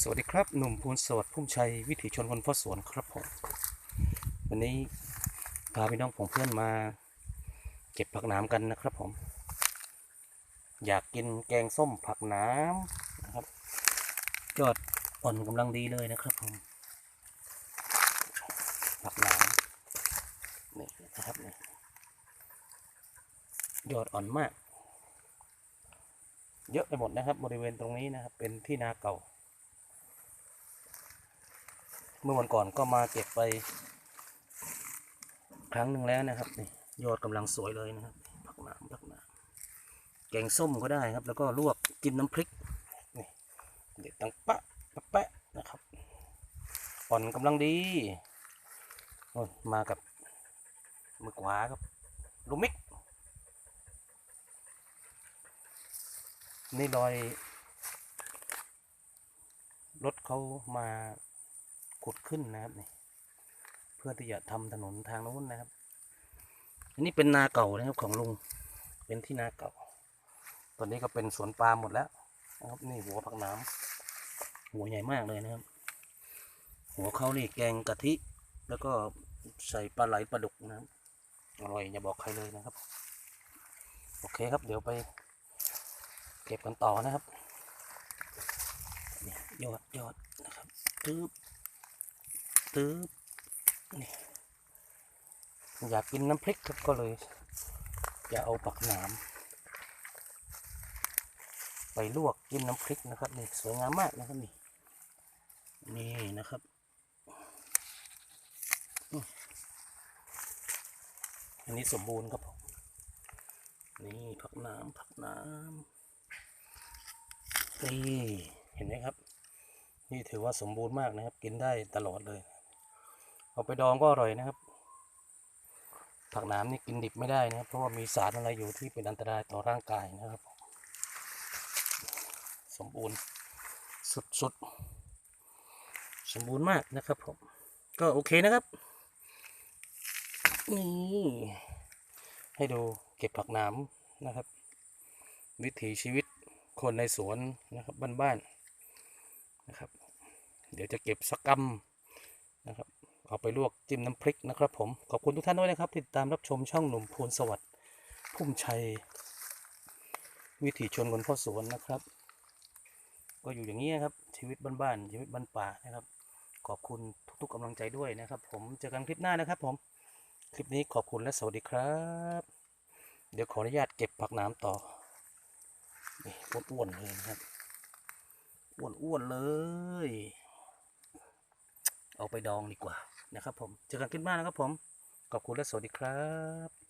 สวัสดีครับหนุ่มภูนสวัสดิ์พุ่มชัยวิถีชนคนพ่อสวนครับผมวันนี้พาพี่น้องผมเพื่อนมาเก็บผักหน้ำกันนะครับผม อยากกินแกงส้มผักหน้ำนะครับยอดอ่อนกำลังดีเลยนะครับผมผักหน้ำนี่นะครับนี่ยอดอ่อนมาก เยอะไปหมดนะครับ บริเวณตรงนี้นะครับ เป็นที่นาเก่า เมื่อวันก่อนก็มาเก็บไป ครั้งหนึ่งแล้วนะครับนี่ยอดกำลังสวยเลยนะครับผักหนามผักหนามแกงส้มก็ได้ครับ แล้วก็ลวกจิ้มน้ำพริกนี่เด็ดตังปะปะแปะนะครับอ่อนกำลังดีมากับมือขวาครับลูกมิกนี่รอยรถเขามา ขุดขึ้นนะครับนี่เพื่อที่จะทำถนนทางโน้นนะครับ อันนี้เป็นนาเก่านะครับของลุง เป็นที่นาเก่า ตอนนี้ก็เป็นสวนปาล์มหมดแล้วนะครับ นี่หัวผักน้ำหัวใหญ่มากเลยนะครับ หัวเขานี่แกงกะทิ แล้วก็ใส่ปลาไหลปลาดุกนะครับอร่อยอย่าบอกใครเลยนะครับ โอเคครับ เดี๋ยวไป เก็บกันต่อนะครับยอดยอดนะครับตึ๊บ ตึ๊บนี่อยากกินน้ำพริกครับก็เลยจะเอาปักหนามไปลวกกินน้ำพริกนะครับนี่สวยงามมากนะครับนี่นี่นะครับอันนี้สมบูรณ์ครับผมนี่ผักหน้ำผักหน้ำนี่เห็นไหมครับ นี่ถือว่าสมบูรณ์มากนะครับ กินได้ตลอดเลย เอาไปดองก็อร่อยนะครับ ผักหน้ำนี่กินดิบไม่ได้นะครับ เพราะว่ามีสารอะไรอยู่ที่เป็นอันตรายต่อร่างกายนะครับ สมบูรณ์สุดๆ สมบูรณ์มากนะครับผม ก็โอเคนะครับนี่ให้ดูเก็บผักหน้ำนะครับ วิถีชีวิตคนในสวนนะครับบ้านๆนะครับ เดี๋ยวจะเก็บสักกำนะครับ เอาไปลวกจิ้มน้ำพริกนะครับผม ขอบคุณทุกท่านด้วยนะครับ ติดตามรับชมช่องหนุ่มพูนสวัสดิ์พุ่มชัย วิถีชนคนพ่อสวนนะครับ ก็อยู่อย่างนี้ครับชีวิตบ้านๆชีวิตบ้านป่านะครับ ขอบคุณทุกๆกำลังใจด้วยนะครับ ผมเจอกันคลิปหน้านะครับผมคลิปนี้ขอบคุณและสวัสดีครับ เดี๋ยวขออนุญาตเก็บผักน้ำต่อนี่อ้วนๆเลยนะครับอ้วนๆเลย เอาไปดองดีกว่านะครับผมเจอกันคลิปหน้านะครับผมขอบคุณและสวัสดีครับ